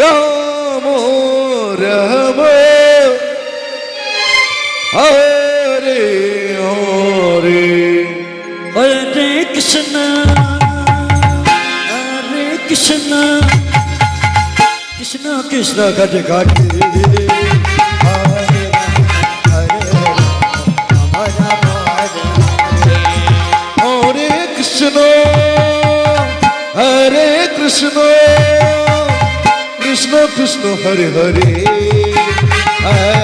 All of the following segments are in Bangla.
Ram Ram Hare Hare Krishna Hare Hare Hare Hare Rama Rama Hare Hare Krishna Hare Krishna Krishna Krishna Hare. Hare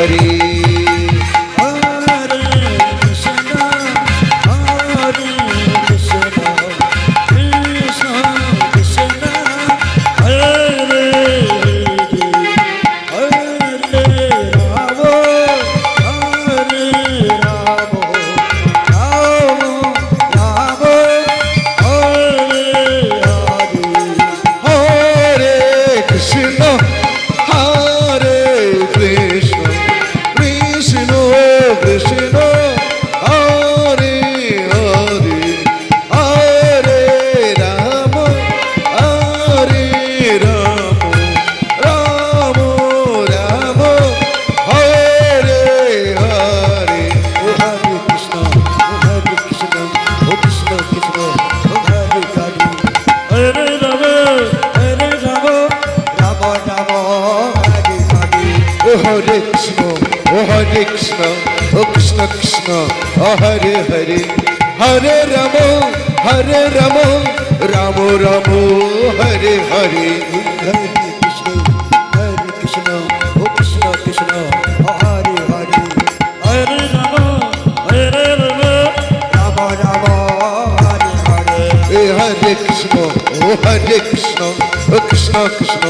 Hare Hare. O Hare Krishna O Hare Krishna O Krishna Krishna O Hare Hare Hare Ram Hare Ram Ram Ram Hare Hare Hare Krishna, Hare Krishna, O Krishna Krishna, O Hare Hare. Hare Rama, Hare Rama, Rama Rama, Hare Hare. A Hare Krishna O Hare Krishna O Krishna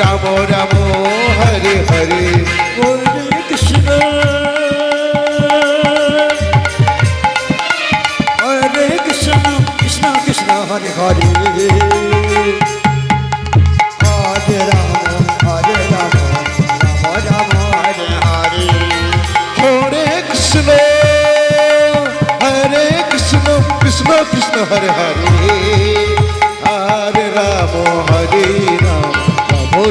Ram Ram Hare Hare Hare Krishna Hare Krishna Krishna Krishna Hare Hare Hare Ram Hare Ram Ram Ram Hare Hare Hare Krishna Hare Krishna Krishna Krishna Hare Hare